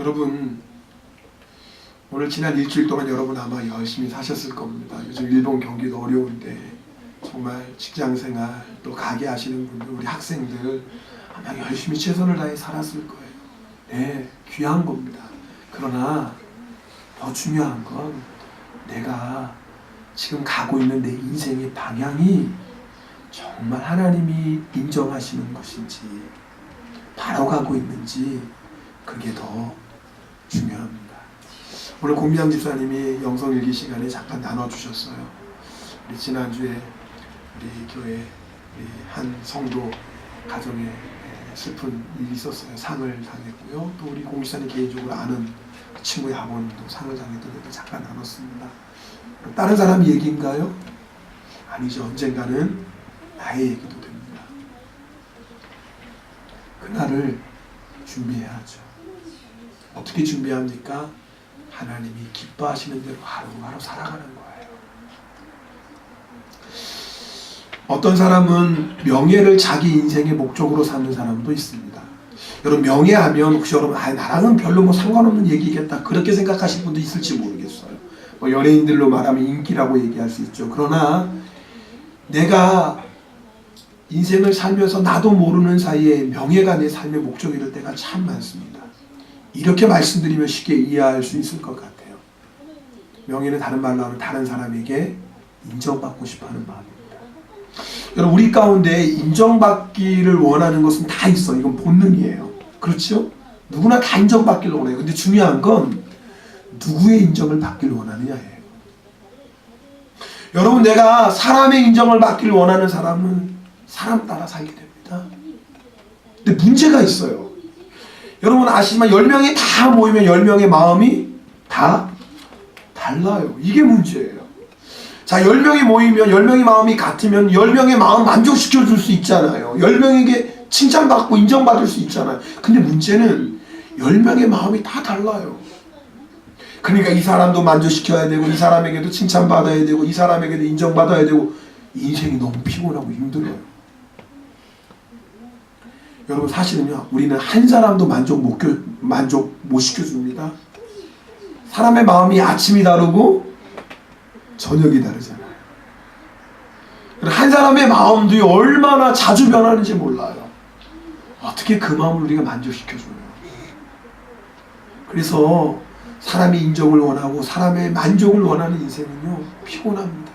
여러분 오늘 지난 일주일 동안 여러분 아마 열심히 사셨을 겁니다. 요즘 일본 경기도 어려운데 정말 직장생활 또 가게 하시는 분들 우리 학생들 아마 열심히 최선을 다해 살았을 거예요. 네, 귀한 겁니다. 그러나 더 중요한 건 내가 지금 가고 있는 내 인생의 방향이 정말 하나님이 인정하시는 것인지 바로 가고 있는지 그게 더 중요합니다. 오늘 공미양 집사님이 영성일기 시간에 잠깐 나눠주셨어요. 우리 지난주에 우리 교회 우리 한 성도 가정에 에, 슬픈 일이 있었어요. 상을 당했고요. 또 우리 공지사님 개인적으로 아는 친구의 아버님도 상을 당했던 것도 잠깐 나눴습니다. 다른 사람 얘기인가요? 아니죠. 언젠가는 나의 얘기도 됩니다. 그날을 준비해야죠. 어떻게 준비합니까? 하나님이 기뻐하시는 대로 하루하루 살아가는 거예요. 어떤 사람은 명예를 자기 인생의 목적으로 삼는 사람도 있습니다. 여러분 명예하면 혹시 여러분 아 나랑은 별로 뭐 상관없는 얘기겠다 그렇게 생각하실 분도 있을지 모르겠어요. 뭐 연예인들로 말하면 인기라고 얘기할 수 있죠. 그러나 내가 인생을 살면서 나도 모르는 사이에 명예가 내 삶의 목적이 될 때가 참 많습니다. 이렇게 말씀드리면 쉽게 이해할 수 있을 것 같아요. 명예는 다른 말로 하면 다른 사람에게 인정받고 싶어 하는 마음입니다. 여러분, 우리 가운데 인정받기를 원하는 것은 다 있어. 이건 본능이에요. 그렇죠? 누구나 다 인정받기를 원해요. 근데 중요한 건 누구의 인정을 받기를 원하느냐예요. 여러분, 내가 사람의 인정을 받기를 원하는 사람은 사람 따라 살게 됩니다. 근데 문제가 있어요. 여러분 아시지만 10명이 다 모이면 10명의 마음이 다 달라요. 이게 문제예요. 자, 10명이 모이면 10명의 마음이 같으면 10명의 마음 만족시켜 줄 수 있잖아요. 10명에게 칭찬받고 인정받을 수 있잖아요. 근데 문제는 10명의 마음이 다 달라요. 그러니까 이 사람도 만족시켜야 되고 이 사람에게도 칭찬받아야 되고 이 사람에게도 인정받아야 되고 인생이 너무 피곤하고 힘들어요. 여러분 사실은요 우리는 한 사람도 만족 못, 겨, 만족 못 시켜줍니다. 사람의 마음이 아침이 다르고 저녁이 다르잖아요. 한 사람의 마음도 얼마나 자주 변하는지 몰라요. 어떻게 그 마음을 우리가 만족시켜줘요? 그래서 사람의 인정을 원하고 사람의 만족을 원하는 인생은요 피곤합니다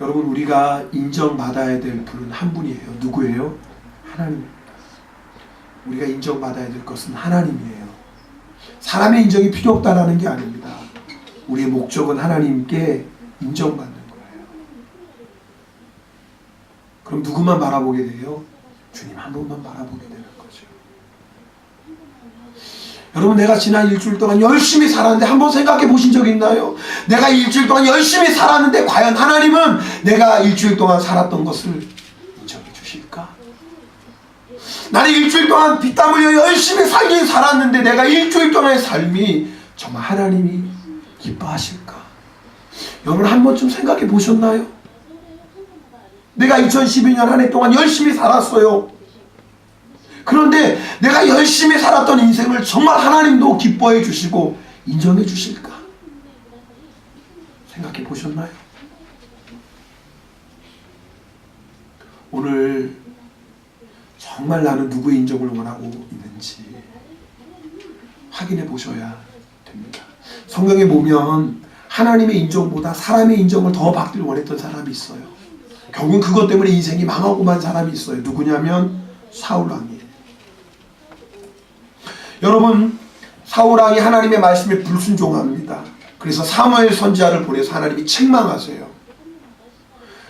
여러분 우리가 인정받아야 될 분은 한 분이에요. 누구예요? 하나님입니다. 우리가 인정받아야 될 것은 하나님이에요. 사람의 인정이 필요 없다라는 게 아닙니다. 우리의 목적은 하나님께 인정받는 거예요. 그럼 누구만 바라보게 돼요? 주님 한 분만 바라보게 되는. 여러분 내가 지난 일주일 동안 열심히 살았는데 한번 생각해 보신 적 있나요? 내가 일주일 동안 열심히 살았는데 과연 하나님은 내가 일주일 동안 살았던 것을 인정해 주실까? 나는 일주일 동안 피땀 흘려 열심히 살긴 살았는데 내가 일주일 동안의 삶이 정말 하나님이 기뻐하실까? 여러분 한 번쯤 생각해 보셨나요? 내가 2012년 한 해 동안 열심히 살았어요. 그런데 내가 열심히 살았던 인생을 정말 하나님도 기뻐해 주시고 인정해 주실까? 생각해 보셨나요? 오늘 정말 나는 누구의 인정을 원하고 있는지 확인해 보셔야 됩니다. 성경에 보면 하나님의 인정보다 사람의 인정을 더 받기를 원했던 사람이 있어요. 결국 그것 때문에 인생이 망하고 만 사람이 있어요. 누구냐면 사울 왕이에요. 여러분 사울 왕이 하나님의 말씀에 불순종합니다. 그래서 사무엘 선지자를 보내서 하나님이 책망하세요.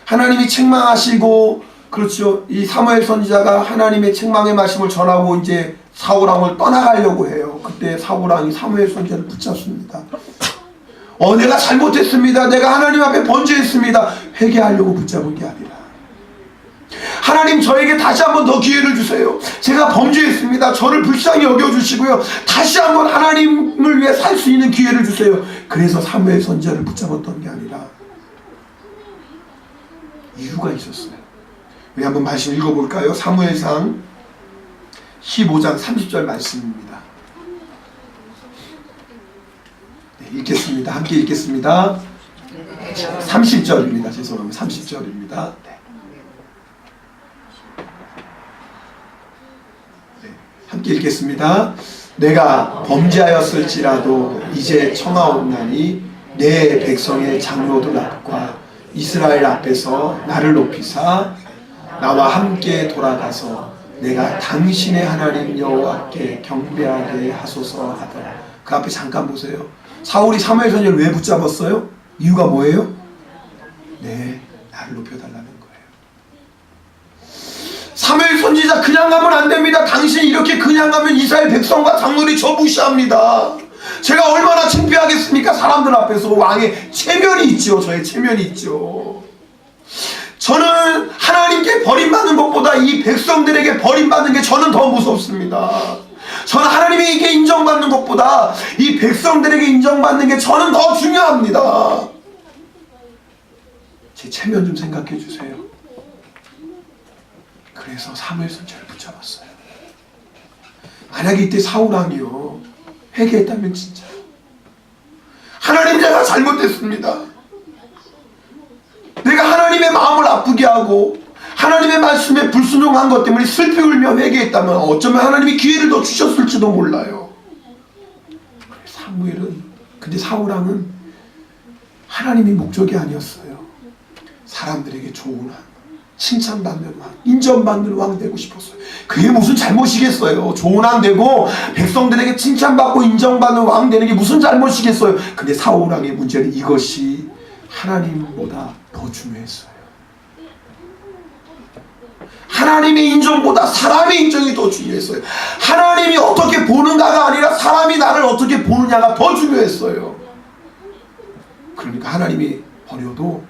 하나님이 책망하시고 그렇죠. 이 사무엘 선지자가 하나님의 책망의 말씀을 전하고 이제 사울 왕을 떠나가려고 해요. 그때 사울 왕이 사무엘 선지자를 붙잡습니다. 어 내가 잘못했습니다. 내가 하나님 앞에 번제했습니다. 회개하려고 붙잡은 게 아니라 하나님 저에게 다시 한번 더 기회를 주세요. 제가 범죄했습니다. 저를 불쌍히 여겨주시고요. 다시 한번 하나님을 위해 살 수 있는 기회를 주세요. 그래서 사무엘 선지자를 붙잡았던 게 아니라 이유가 있었어요. 우리 한번 말씀 읽어볼까요? 사무엘상 15장 30절 말씀입니다. 네, 읽겠습니다. 함께 읽겠습니다. 30절입니다. 죄송합니다. 30절입니다. 네. 네, 함께 읽겠습니다. 내가 범죄하였을지라도 이제 청하옵나니 내 백성의 장로들과 이스라엘 앞에서 나를 높이사 나와 함께 돌아가서 내가 당신의 하나님 여호와께 경배하게 하소서 하더라. 그 앞에 잠깐 보세요. 사울이 사무엘 선지를 왜 붙잡았어요? 이유가 뭐예요? 네, 나를 높여달라는 선지자 그냥 가면 안 됩니다. 당신이 이렇게 그냥 가면 이스라엘 백성과 장로들이 저 무시합니다. 제가 얼마나 창피하겠습니까? 사람들 앞에서 왕의 체면이 있죠. 저의 체면이 있죠. 저는 하나님께 버림받는 것보다 이 백성들에게 버림받는 게 저는 더 무섭습니다. 저는 하나님에게 인정받는 것보다 이 백성들에게 인정받는 게 저는 더 중요합니다. 제 체면 좀 생각해 주세요. 그래서 사무엘 선처를 붙잡았어요. 만약에 이때 사울왕이요 회개했다면 진짜 하나님 내가 잘못했습니다. 내가 하나님의 마음을 아프게 하고 하나님의 말씀에 불순종한 것 때문에 슬피 울며 회개했다면 어쩌면 하나님이 기회를 더 주셨을지도 몰라요. 사무엘은 근데 사울왕은 하나님이 목적이 아니었어요. 사람들에게 좋은 왕, 칭찬받는 왕, 인정받는 왕 되고 싶었어요. 그게 무슨 잘못이겠어요. 좋은 왕 되고 백성들에게 칭찬받고 인정받는 왕 되는 게 무슨 잘못이겠어요. 근데 사울 왕의 문제는 이것이 하나님보다 더 중요했어요. 하나님의 인정보다 사람의 인정이 더 중요했어요. 하나님이 어떻게 보는가가 아니라 사람이 나를 어떻게 보느냐가 더 중요했어요. 그러니까 하나님이 버려도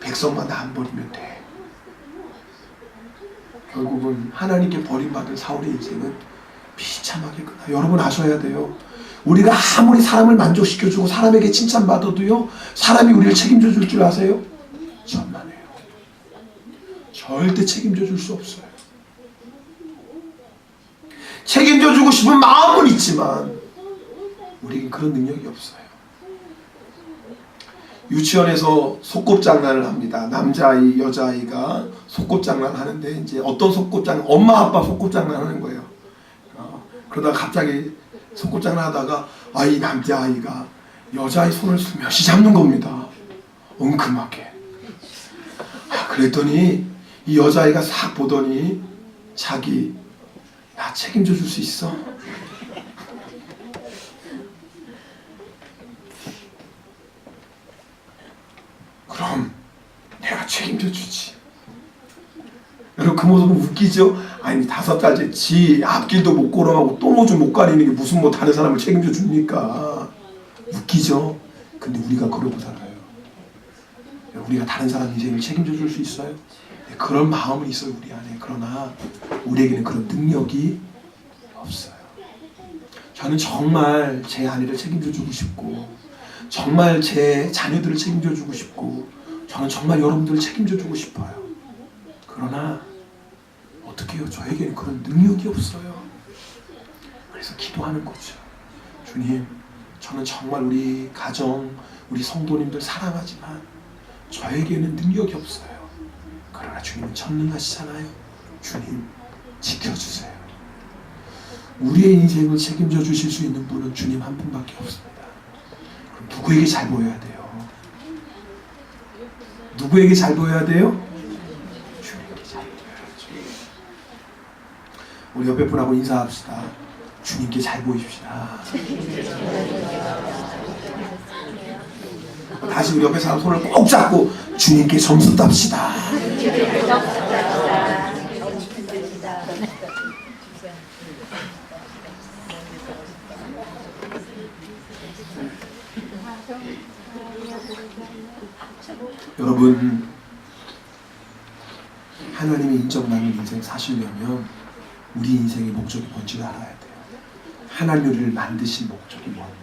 백성만 안 버리면 돼. 결국은 하나님께 버림받은 사울의 인생은 비참하게 끝나. 여러분 아셔야 돼요. 우리가 아무리 사람을 만족시켜주고 사람에게 칭찬받아도요, 사람이 우리를 책임져 줄 줄 아세요? 천만에요. 절대 책임져 줄 수 없어요. 책임져 주고 싶은 마음은 있지만, 우리에겐 그런 능력이 없어요. 유치원에서 속곱장난을 합니다. 남자아이, 여자아이가 속곱장난 하는데, 이제 어떤 속곱장난, 엄마, 아빠 속곱장난 하는 거예요. 어, 그러다가 갑자기 속곱장난 하다가, 아, 이 남자아이가 여자아이 손을 스며시 잡는 겁니다. 엉큼하게. 아, 그랬더니, 이 여자아이가 싹 보더니, 자기, 나 책임져 줄 수 있어? 그럼 내가 책임져 주지. 여러분 그 모습은 웃기죠? 아니 다섯 달째 지 앞길도 못 걸어가고 똥오줌 못 가리는 게 무슨 뭐 다른 사람을 책임져 줍니까? 웃기죠? 근데 우리가 그러고 살아요. 우리가 다른 사람 인생을 책임져 줄 수 있어요? 네, 그런 마음은 있어요 우리 안에. 그러나 우리에게는 그런 능력이 없어요. 저는 정말 제 아내를 책임져 주고 싶고 정말 제 자녀들을 책임져 주고 싶고 저는 정말 여러분들을 책임져 주고 싶어요. 그러나 어떻게 해요? 저에게는 그런 능력이 없어요. 그래서 기도하는 거죠. 주님, 저는 정말 우리 가정, 우리 성도님들 사랑하지만 저에게는 능력이 없어요. 그러나 주님은 전능하시잖아요. 주님, 지켜주세요. 우리의 인생을 책임져 주실 수 있는 분은 주님 한 분밖에. 그럼 누구에게 잘 보여야 돼요? 누구에게 잘 보여야 돼요? 주님께 잘 보여야죠. 우리 옆에 분하고 인사합시다. 주님께 잘 보입시다. 다시 우리 옆에 사람 손을 꼭 잡고 주님께 점수 땁시다. 여러분 하나님의 인정받는 인생 사시려면 우리 인생의 목적이 뭔지를 알아야 돼요. 하나님 우리를 만드신 목적이 뭔가.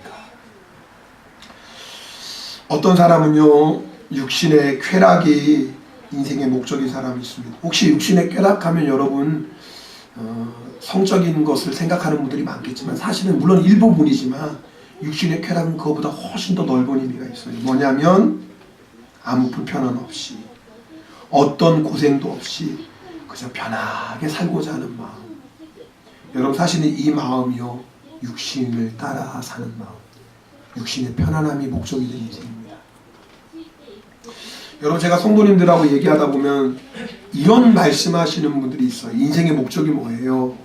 어떤 사람은요 육신의 쾌락이 인생의 목적인 사람이 있습니다. 혹시 육신의 쾌락하면 여러분 어, 성적인 것을 생각하는 분들이 많겠지만 사실은 물론 일부분이지만 육신의 쾌락은 그거보다 훨씬 더 넓은 의미가 있어요. 뭐냐면 아무 불편함 없이 어떤 고생도 없이 그저 편하게 살고자 하는 마음. 여러분 사실은 이 마음이요 육신을 따라 사는 마음. 육신의 편안함이 목적이 된 인생입니다. 여러분 제가 성도님들하고 얘기하다 보면 이런 말씀하시는 분들이 있어요. 인생의 목적이 뭐예요?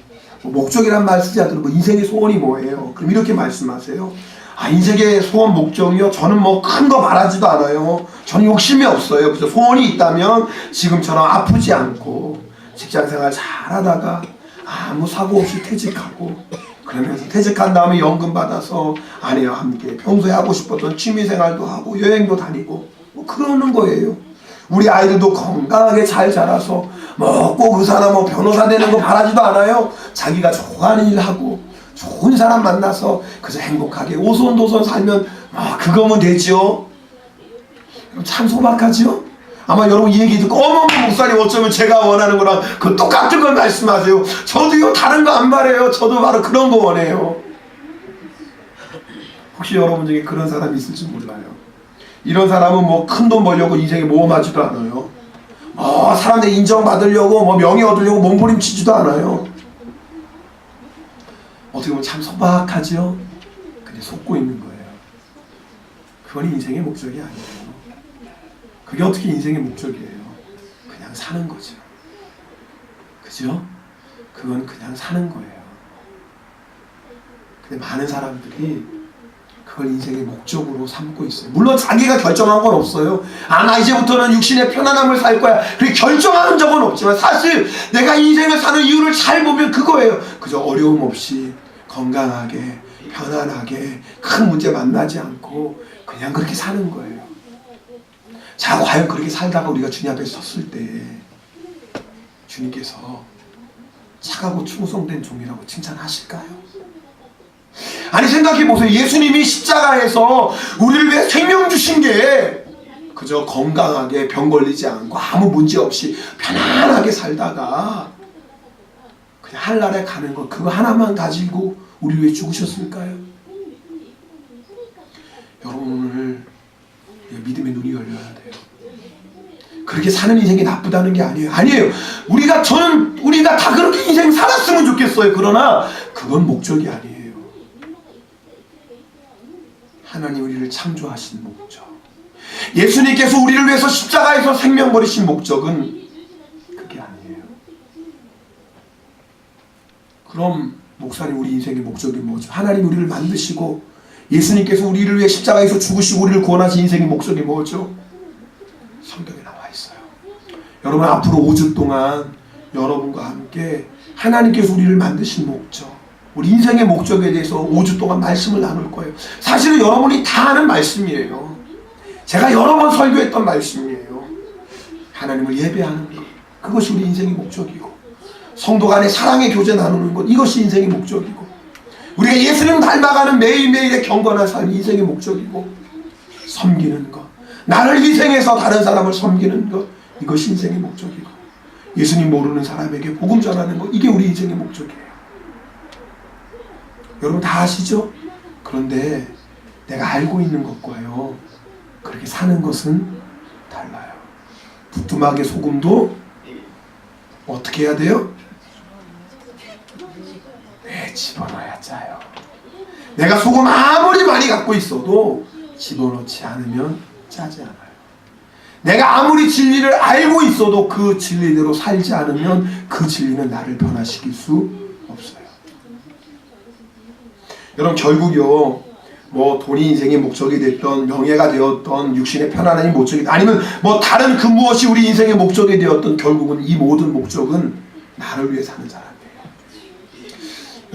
뭐 목적이란 말 쓰지 않더라도 뭐 인생의 소원이 뭐예요? 그럼 이렇게 말씀하세요. 아 인생의 소원 목적이요? 저는 뭐 큰거 말하지도 않아요. 저는 욕심이 없어요. 그죠? 소원이 있다면 지금처럼 아프지 않고 직장 생활 잘 하다가 아무 사고 없이 퇴직하고 그러면서 퇴직한 다음에 연금 받아서 아내와 함께 평소에 하고 싶었던 취미 생활도 하고 여행도 다니고 뭐 그러는 거예요. 우리 아이들도 건강하게 잘 자라서 뭐 꼭 의사나 뭐 변호사 되는 거 바라지도 않아요. 자기가 좋아하는 일 하고 좋은 사람 만나서 그저 행복하게 오손도손 살면 아 그거면 되죠. 참 소박하죠? 아마 여러분 이 얘기 듣고 어머 목사님 어쩌면 제가 원하는 거랑 그 똑같은 걸 말씀하세요. 저도요 다른 거 안 바래요. 저도 바로 그런 거 원해요. 혹시 여러분 중에 그런 사람이 있을지 몰라요. 이런 사람은 뭐 큰 돈 벌려고 인생에 모험하지도 않아요. 어, 사람들 인정받으려고 뭐 명예 얻으려고 몸부림치지도 않아요. 어떻게 보면 참 소박하죠. 근데 속고 있는 거예요. 그건 인생의 목적이 아니에요. 그게 어떻게 인생의 목적이에요? 그냥 사는 거죠. 그죠? 그건 그냥 사는 거예요. 근데 많은 사람들이 그걸 인생의 목적으로 삼고 있어요. 물론 자기가 결정한 건 없어요. 아, 나 이제부터는 육신의 편안함을 살 거야. 그렇게 결정한 적은 없지만 사실 내가 인생을 사는 이유를 잘 보면 그거예요. 그저 어려움 없이 건강하게, 편안하게, 큰 문제 만나지 않고 그냥 그렇게 사는 거예요. 자, 과연 그렇게 살다가 우리가 주님 앞에 섰을 때 주님께서 착하고 충성된 종이라고 칭찬하실까요? 아니 생각해 보세요. 예수님이 십자가에서 우리를 위해 생명 주신 게 그저 건강하게 병 걸리지 않고 아무 문제 없이 편안하게 살다가 그냥 한 날에 가는 거 그거 하나만 가지고 우리 위해 죽으셨을까요? 여러분 오늘 믿음의 눈이 열려야 돼요. 그렇게 사는 인생이 나쁘다는 게 아니에요. 아니에요. 우리가 저는 우리가 다 그렇게 인생 살았으면 좋겠어요. 그러나 그건 목적이 아니에요. 하나님 우리를 창조하신 목적. 예수님께서 우리를 위해서 십자가에서 생명 버리신 목적은 그게 아니에요. 그럼 목사님 우리 인생의 목적이 뭐죠? 하나님 우리를 만드시고 예수님께서 우리를 위해 십자가에서 죽으시고 우리를 구원하신 인생의 목적이 뭐죠? 성경에 나와 있어요. 여러분 앞으로 5주 동안 여러분과 함께 하나님께서 우리를 만드신 목적 우리 인생의 목적에 대해서 5주 동안 말씀을 나눌 거예요. 사실은 여러분이 다 아는 말씀이에요. 제가 여러 번 설교했던 말씀이에요. 하나님을 예배하는 것. 그것이 우리 인생의 목적이고, 성도 간의 사랑의 교제 나누는 것. 이것이 인생의 목적이고, 우리가 예수님 닮아가는 매일매일의 경건한 삶이 인생의 목적이고, 섬기는 것. 나를 희생해서 다른 사람을 섬기는 것. 이것이 인생의 목적이고, 예수님 모르는 사람에게 복음 전하는 것. 이게 우리 인생의 목적이에요. 여러분 다 아시죠? 그런데 내가 알고 있는 것과요. 그렇게 사는 것은 달라요. 부뚜막의 소금도 어떻게 해야 돼요? 네, 집어넣어야 짜요. 내가 소금 아무리 많이 갖고 있어도 집어넣지 않으면 짜지 않아요. 내가 아무리 진리를 알고 있어도 그 진리대로 살지 않으면 그 진리는 나를 변화시킬 수 없어요. 여러분 결국요 뭐 돈이 인생의 목적이 됐던 명예가 되었던 육신의 편안함이 목적이 아니면 뭐 다른 그 무엇이 우리 인생의 목적이 되었던 결국은 이 모든 목적은 나를 위해 사는 사람이에요.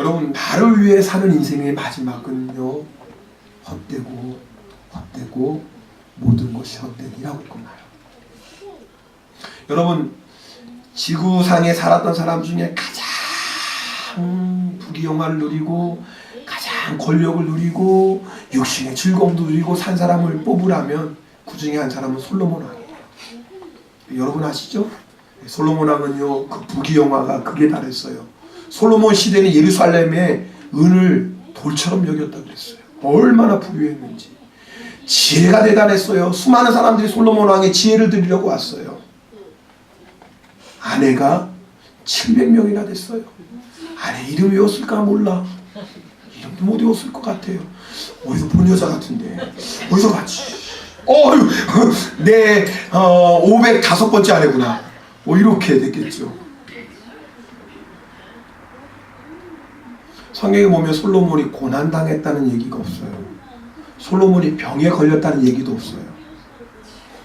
여러분 나를 위해 사는 인생의 마지막은요 헛되고 헛되고 모든 것이 헛되기라고 끝나요. 여러분 지구상에 살았던 사람 중에 가장 부귀영화를 누리고 가장 권력을 누리고 육신의 즐거움도 누리고 산 사람을 뽑으라면 그 중에 한 사람은 솔로몬 왕이에요. 여러분 아시죠? 솔로몬 왕은요 그 부귀영화가 극에 달했어요. 솔로몬 시대는 예루살렘의 은을 돌처럼 여겼다 그랬어요. 얼마나 부유했는지. 지혜가 대단했어요. 수많은 사람들이 솔로몬 왕의 지혜를 드리려고 왔어요. 아내가 700명이나 됐어요. 아내 이름 외웠을까 몰라. 이름도 못 외웠을 것 같아요. 어디서 본 여자 같은데. 어디서 봤지? 어휴, 내, 어, 505번째 아내구나. 뭐, 이렇게 됐겠죠. 성경에 보면 솔로몬이 고난당했다는 얘기가 없어요. 솔로몬이 병에 걸렸다는 얘기도 없어요.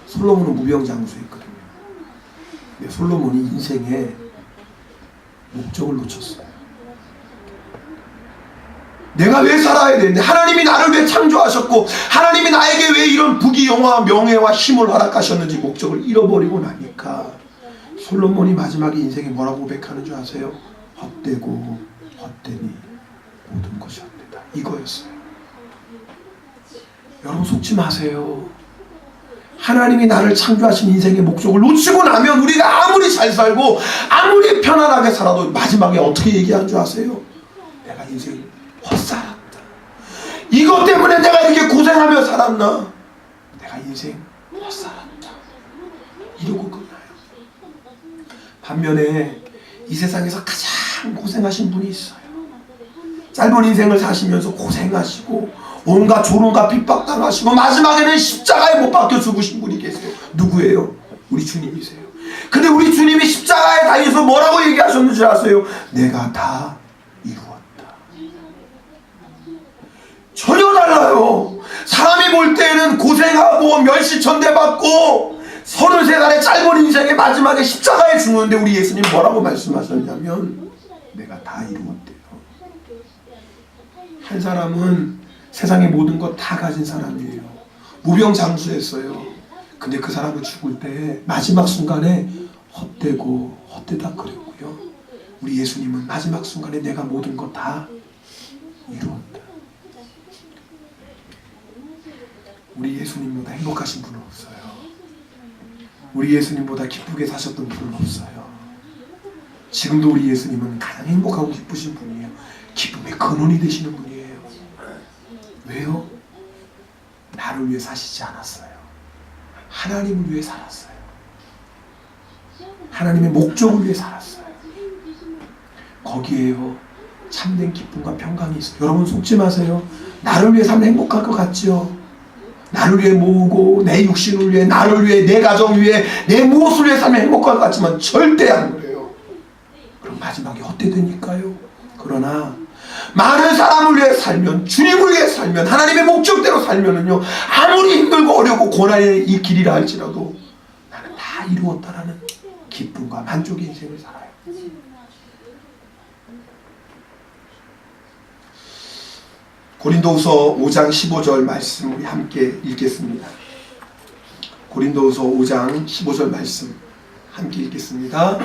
솔로몬은 무병장수했거든요. 근데 솔로몬이 인생에 목적을 놓쳤어요. 내가 왜 살아야 되는데 하나님이 나를 왜 창조하셨고 하나님이 나에게 왜 이런 부귀 영화 명예와 힘을 허락하셨는지 목적을 잃어버리고 나니까 솔로몬이 마지막에 인생에 뭐라고 고백하는 줄 아세요? 헛되고 헛되니 모든 것이 헛되다 이거였어요. 여러분 속지 마세요. 하나님이 나를 창조하신 인생의 목적을 놓치고 나면 우리가 아무리 잘 살고 아무리 편안하게 살아도 마지막에 어떻게 얘기한 줄 아세요? 내가 인생 헛살았다. 이것 때문에 내가 이렇게 고생하며 살았나? 내가 인생 헛살았다. 이러고 끝나요. 반면에 이 세상에서 가장 고생하신 분이 있어요. 짧은 인생을 사시면서 고생하시고 온갖 조롱과 핍박당하시고 마지막에는 십자가에 못 박혀 죽으신 분이 계세요. 누구예요? 우리 주님이세요. 근데 우리 주님이 십자가에 달려서 뭐라고 얘기하셨는지 아세요? 내가 다 이루었다. 전혀 달라요. 사람이 볼 때는 고생하고 멸시천대받고 33살의 짧은 인생의 마지막에 십자가에 죽는데 우리 예수님 뭐라고 말씀하셨냐면 내가 다 이루었대요. 한 사람은 세상의 모든 것 다 가진 사람이에요. 무병장수했어요. 근데 그 사람은 죽을 때 마지막 순간에 헛되고 헛되다 그랬고요. 우리 예수님은 마지막 순간에 내가 모든 것 다 이루었다. 우리 예수님보다 행복하신 분은 없어요. 우리 예수님보다 기쁘게 사셨던 분은 없어요. 지금도 우리 예수님은 가장 행복하고 기쁘신 분이에요. 기쁨의 근원이 되시는 분이에요. 왜요? 나를 위해 사시지 않았어요. 하나님을 위해 살았어요. 하나님의 목적을 위해 살았어요. 거기에요. 참된 기쁨과 평강이 있어요. 여러분 속지 마세요. 나를 위해 살면 행복할 것 같죠? 나를 위해 모으고 내 육신을 위해 나를 위해 내 가정 위해 내 무엇을 위해 살면 행복할 것 같지만 절대 안 그래요. 그럼 마지막에 헛되되니까요. 그러나 많은 사람을 위해 살면 주님을 위해 살면 하나님의 목적대로 살면은요 아무리 힘들고 어렵고 고난의 이 길이라 할지라도 나는 다 이루었다라는 기쁨과 만족의 인생을 살아요. 고린도후서 5장 15절 말씀 우리 함께 읽겠습니다. 고린도후서 5장 15절 말씀 함께 읽겠습니다.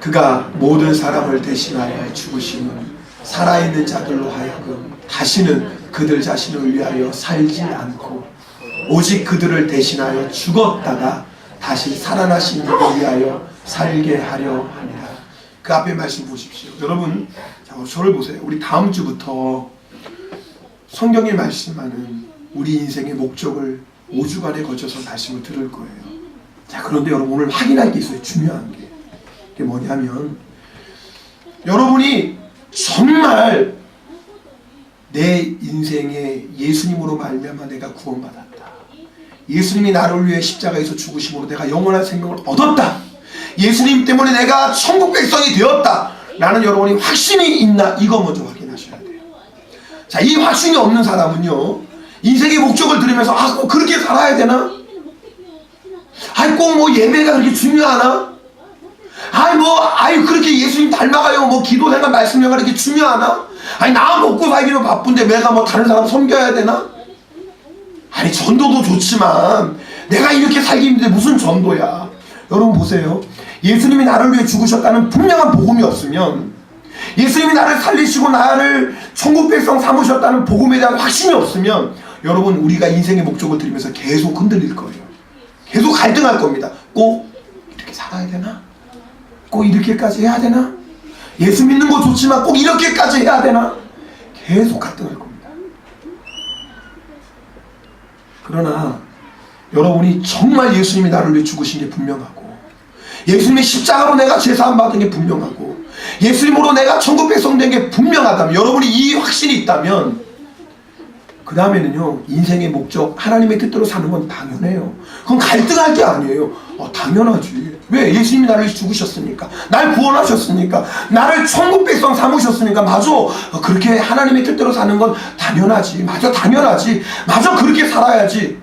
그가 모든 사람을 대신하여 죽으심은 살아있는 자들로 하여금 다시는 그들 자신을 위하여 살지 않고 오직 그들을 대신하여 죽었다가 다시 살아나신 이를 위하여 살게 하려 합니다. 그 앞에 말씀 보십시오. 여러분, 자, 저를 보세요. 우리 다음 주부터 성경이 말씀하는 우리 인생의 목적을 5주간에 걸쳐서 말씀을 들을 거예요. 자, 그런데 여러분 오늘 확인할 게 있어요. 중요한 게. 그게 뭐냐면 여러분이 정말 내 인생에 예수님으로 말미암아 내가 구원받았다. 예수님이 나를 위해 십자가에서 죽으심으로 내가 영원한 생명을 얻었다. 예수님 때문에 내가 천국 백성이 되었다. 라는 여러분이 확신이 있나 이거 먼저 확인하셔야 돼요. 자, 이 확신이 없는 사람은요. 인생의 목적을 들으면서 아, 꼭 그렇게 살아야 되나? 아이, 꼭뭐 예배가 그렇게 중요하나? 아이, 뭐, 아이, 그렇게 예수님 닮아가요. 뭐, 기도 생활, 말씀 생활 이렇게 중요하나? 아니, 나 먹고 살기는 바쁜데 내가 뭐 다른 사람 섬겨야 되나? 아니, 전도도 좋지만 내가 이렇게 살기 힘든데 무슨 전도야? 여러분 보세요. 예수님이 나를 위해 죽으셨다는 분명한 복음이 없으면 예수님이 나를 살리시고 나를 천국 백성 삼으셨다는 복음에 대한 확신이 없으면 여러분 우리가 인생의 목적을 들으면서 계속 흔들릴 거예요. 계속 갈등할 겁니다. 꼭 이렇게 살아야 되나? 꼭 이렇게까지 해야 되나? 예수 믿는 거 좋지만 꼭 이렇게까지 해야 되나? 계속 갈등할 겁니다. 그러나 여러분이 정말 예수님이 나를 위해 죽으신 게 분명하고 예수님의 십자가로 내가 죄사함 받은 게 분명하고 예수님으로 내가 천국 백성된 게 분명하다면 여러분이 이 확신이 있다면 그 다음에는요 인생의 목적 하나님의 뜻대로 사는 건 당연해요 그건 갈등할 게 아니에요 어, 당연하지 왜 예수님이 나를 죽으셨으니까? 날 구원하셨으니까? 나를 천국 백성 삼으셨으니까? 맞아 어, 그렇게 하나님의 뜻대로 사는 건 당연하지. 맞아 당연하지. 맞아 그렇게 살아야지.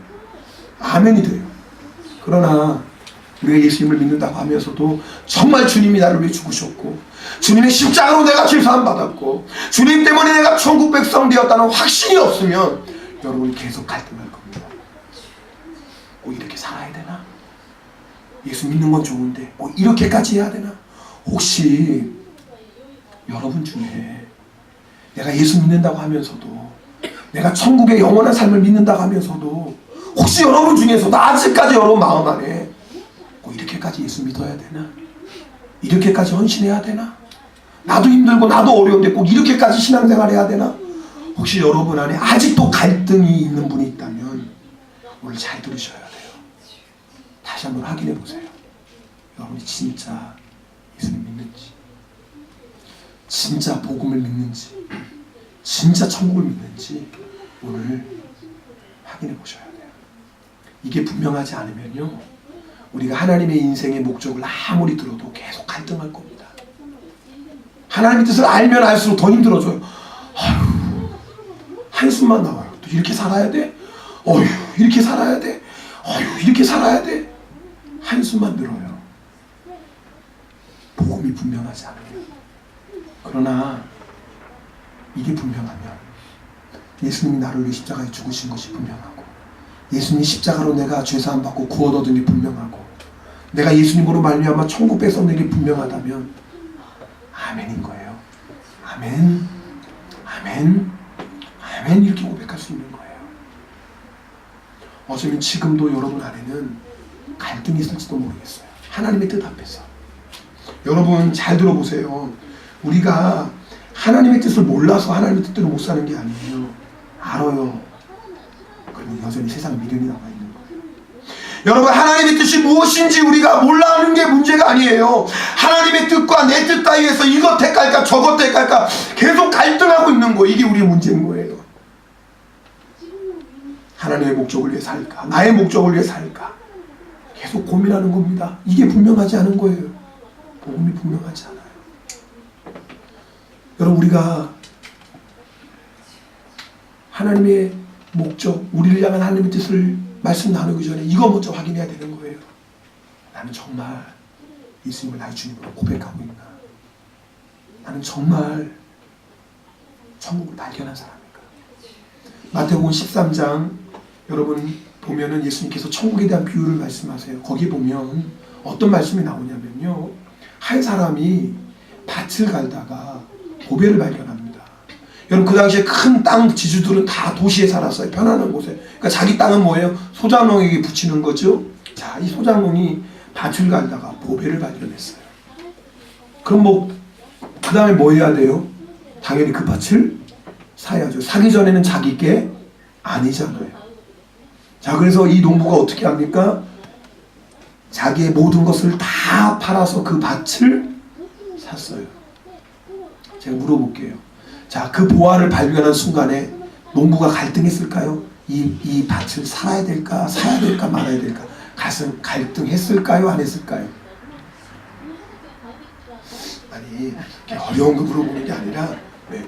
아멘이 돼요. 그러나 우리가 예수님을 믿는다고 하면서도 정말 주님이 나를 위해 죽으셨고 주님의 십자가로 내가 죄사함 받았고 주님 때문에 내가 천국 백성 되었다는 확신이 없으면 여러분이 계속 갈등할 겁니다. 뭐 이렇게 살아야 되나? 예수 믿는 건 좋은데 뭐 이렇게까지 해야 되나? 혹시 여러분 중에 내가 예수 믿는다고 하면서도 내가 천국의 영원한 삶을 믿는다고 하면서도 혹시 여러분 중에서도 아직까지 여러분 마음 안에 뭐 이렇게까지 예수 믿어야 되나? 이렇게까지 헌신해야 되나? 나도 힘들고 나도 어려운데 꼭 이렇게까지 신앙생활 해야 되나? 혹시 여러분 안에 아직도 갈등이 있는 분이 있다면 오늘 잘 들으셔야 돼요. 다시 한번 확인해 보세요. 여러분이 진짜 예수님 믿는지, 진짜 복음을 믿는지, 진짜 천국을 믿는지 오늘 확인해 보셔야 돼요. 이게 분명하지 않으면요. 우리가 하나님의 인생의 목적을 아무리 들어도 계속 갈등할 겁니다. 하나님의 뜻을 알면 알수록 더 힘들어져요. 아휴, 한숨만 나와요. 또 이렇게 살아야 돼? 어휴, 이렇게 살아야 돼? 어휴, 이렇게 살아야 돼? 한숨만 들어요. 복음이 분명하지 않아요. 그러나 이게 분명하면 예수님이 나를 위해 십자가에 죽으신 것이 분명하고 예수님 십자가로 내가 죄사함 받고 구원 얻은 게 분명하고 내가 예수님으로 말미암아 천국 백성된 게 분명하다면 아멘인 거예요. 아멘, 아멘, 아멘 이렇게 고백할 수 있는 거예요. 어쩌면 지금도 여러분 안에는 갈등이 있을지도 모르겠어요. 하나님의 뜻 앞에서. 여러분 잘 들어보세요. 우리가 하나님의 뜻을 몰라서 하나님의 뜻대로 못 사는 게 아니에요. 알아요. 그러면 여전히 세상 미련이 남아 있는 거예요. 여러분 하나님의 뜻이 무엇인지 우리가 몰라하는 게 문제가 아니에요. 하나님의 뜻과 내 뜻 사이에서 이것 택할까 저것 택할까 계속 갈등하고 있는 거 이게 우리의 문제인 거예요. 하나님의 목적을 위해 살까 나의 목적을 위해 살까 계속 고민하는 겁니다. 이게 분명하지 않은 거예요. 복음이 분명하지 않아요. 여러분 우리가 하나님의 목적, 우리를 향한 하나님의 뜻을 말씀 나누기 전에 이거 먼저 확인해야 되는 거예요. 나는 정말 예수님을 나의 주님으로 고백하고 있나? 나는 정말 천국을 발견한 사람인가? 마태복음 13장 여러분 보면은 예수님께서 천국에 대한 비유를 말씀하세요. 거기 보면 어떤 말씀이 나오냐면요. 한 사람이 밭을 갈다가 고배를 발견합니다. 여러분 그 당시에 큰 땅 지주들은 다 도시에 살았어요. 편안한 곳에. 그러니까 자기 땅은 뭐예요? 소장농에게 붙이는 거죠. 자, 이 소장농이 밭을 갈다가 보배를 발견했어요. 그럼 뭐 그 다음에 뭐 해야 돼요? 당연히 그 밭을 사야죠. 사기 전에는 자기 게 아니잖아요. 자, 그래서 이 농부가 어떻게 합니까? 자기의 모든 것을 다 팔아서 그 밭을 샀어요. 제가 물어볼게요. 자, 그 보화를 발견한 순간에 농부가 갈등했을까요? 이, 이 밭을 살아야 될까, 사야 될까, 말아야 될까? 가슴 갈등했을까요, 안 했을까요? 아니, 어려운 거 물어보는 게 아니라, 네.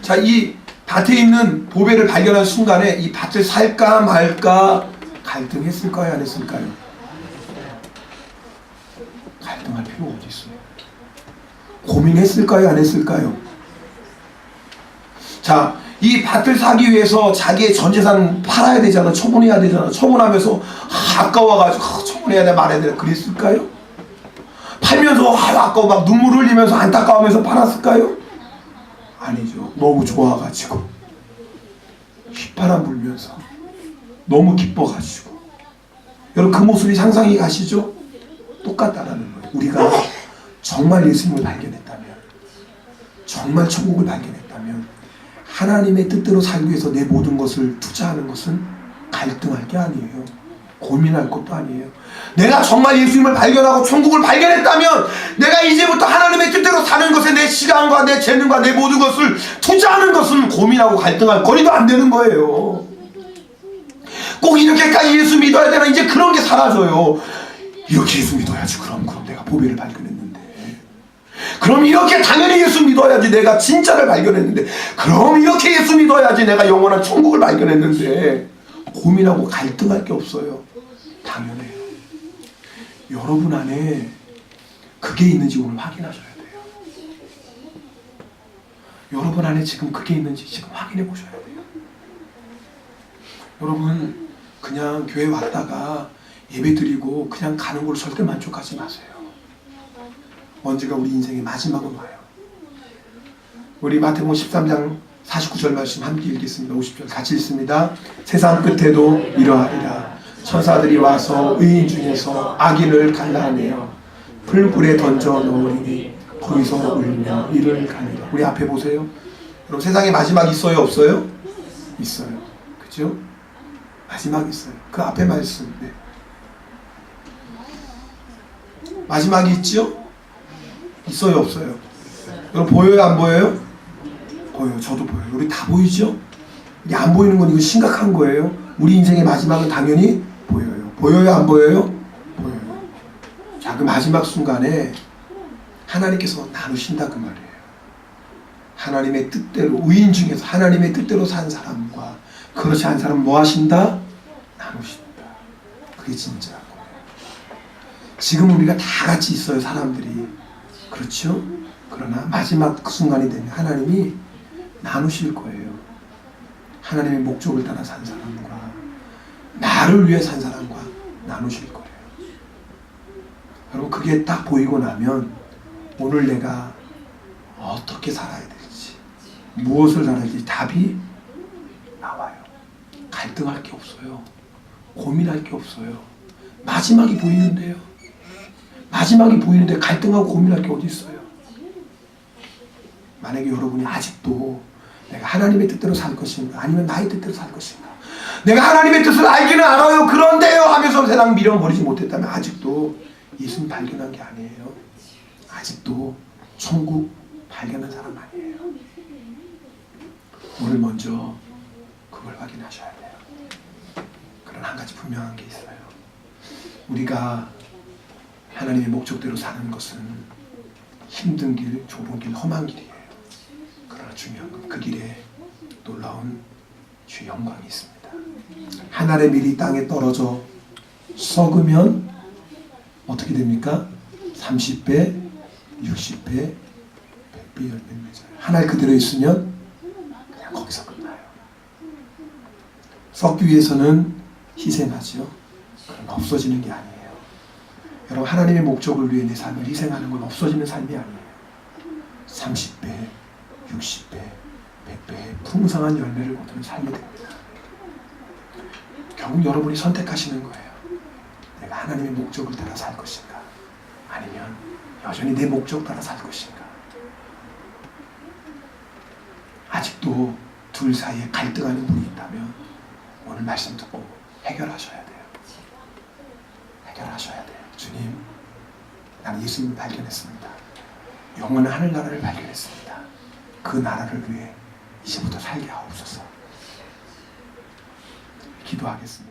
자, 이 밭에 있는 보배를 발견한 순간에 이 밭을 살까 말까 갈등했을까요, 안 했을까요? 갈등할 필요가 어디 있어요? 고민했을까요, 안 했을까요? 자, 이 밭을 사기 위해서 자기의 전 재산 팔아야 되잖아, 처분해야 되잖아. 처분하면서 아, 아까워가지고 아, 처분해야 돼, 말해야 돼, 그랬을까요? 팔면서 아, 아까워 막 눈물 흘리면서 안타까워하면서 팔았을까요? 아니죠. 너무 좋아가지고 휘파람 불면서 너무 기뻐가지고 여러분 그 모습이 상상이 가시죠? 똑같다라는 거예요. 우리가 정말 예수님을 발견했다면, 정말 천국을 발견했다면, 하나님의 뜻대로 살기 위해서 내 모든 것을 투자하는 것은 갈등할 게 아니에요. 고민할 것도 아니에요. 내가 정말 예수님을 발견하고 천국을 발견했다면 내가 이제부터 하나님의 뜻대로 사는 것에 내 시간과 내 재능과 내 모든 것을 투자하는 것은 고민하고 갈등할 거리도 안 되는 거예요. 꼭 이렇게까지 예수 믿어야 되나 이제 그런 게 사라져요. 이렇게 예수 믿어야지 그럼 그럼 내가 보배를 발견했는데 그럼 이렇게 당연히 예수 믿어야지 내가 진짜를 발견했는데 그럼 이렇게 예수 믿어야지 내가 영원한 천국을 발견했는데 고민하고 갈등할 게 없어요. 당연해요. 여러분 안에 그게 있는지 오늘 확인하셔야 돼요. 여러분 안에 지금 그게 있는지 지금 확인해 보셔야 돼요. 여러분 그냥 교회 왔다가 예배 드리고 그냥 가는 걸로 절대 만족하지 마세요. 언제가 우리 인생의 마지막은 와요. 우리 마태복음 13장 49절 말씀 함께 읽겠습니다. 50절 같이 읽습니다. 세상 끝에도 이러하리라. 천사들이 와서 의인 중에서 악인을 갈라내어 풀불에 던져 넣으리니 거기서 울며 이를 가리라. 우리 앞에 보세요. 여러분 세상에 마지막 있어요 없어요? 있어요. 그죠? 마지막 있어요. 그 앞에 말씀. 네. 마지막이 있죠? 있어요 없어요? 여러분 보여요 안 보여요? 보여요. 저도 보여요. 우리 다 보이죠? 이게 안 보이는 건 이거 심각한 거예요. 우리 인생의 마지막은 당연히 보여요. 안 보여요? 보여요. 자, 그 마지막 순간에 하나님께서 나누신다 그 말이에요. 하나님의 뜻대로 의인 중에서 하나님의 뜻대로 산 사람과 그렇지 않은 사람 뭐 하신다? 나누신다. 그게 진짜. 지금 우리가 다 같이 있어요 사람들이 그렇죠? 그러나 마지막 그 순간이 되면 하나님이 나누실 거예요. 하나님의 목적을 따라 산 사람과 나를 위해 산 사람과 나누실 거예요. 여러분 그게 딱 보이고 나면 오늘 내가 어떻게 살아야 될지 무엇을 살아야 될지 답이 나와요. 갈등할 게 없어요. 고민할 게 없어요. 마지막이 보이는데요. 마지막이 보이는데 갈등하고 고민할 게 어디 있어요? 만약에 여러분이 아직도 내가 하나님의 뜻대로 살 것인가 아니면 나의 뜻대로 살 것인가 내가 하나님의 뜻을 알기는 알아요. 그런데요 하면서 세상 밀어버리지 못했다면 아직도 예수님 발견한 게 아니에요. 아직도 천국 발견한 사람 아니에요. 오늘 먼저 그걸 확인하셔야 돼요. 그런 한 가지 분명한 게 있어요. 우리가 하나님의 목적대로 사는 것은 힘든 길, 좁은 길, 험한 길이에요. 그러나 중요한 건 그 길에 놀라운 주의 영광이 있습니다. 한 알의 밀이 땅에 떨어져 썩으면 어떻게 됩니까? 30배, 60배, 100배 열매 맺어요. 한 알 그대로 있으면 그냥 거기서 끝나요. 썩기 위해서는 희생하죠. 그러나 없어지는 게 아니에요. 여러분 하나님의 목적을 위해 내 삶을 희생하는 건 없어지는 삶이 아니에요. 30배, 60배, 100배의 풍성한 열매를 거두는 삶이 됩니다. 결국 여러분이 선택하시는 거예요. 내가 하나님의 목적을 따라 살 것인가? 아니면 여전히 내 목적 따라 살 것인가? 아직도 둘 사이에 갈등하는 분이 있다면 오늘 말씀 듣고 해결하셔야 돼요. 해결하셔야 돼요. 주님, 나는 예수님을 발견했습니다. 영원한 하늘나라를 발견했습니다. 그 나라를 위해 이제부터 살게 하옵소서. 기도하겠습니다.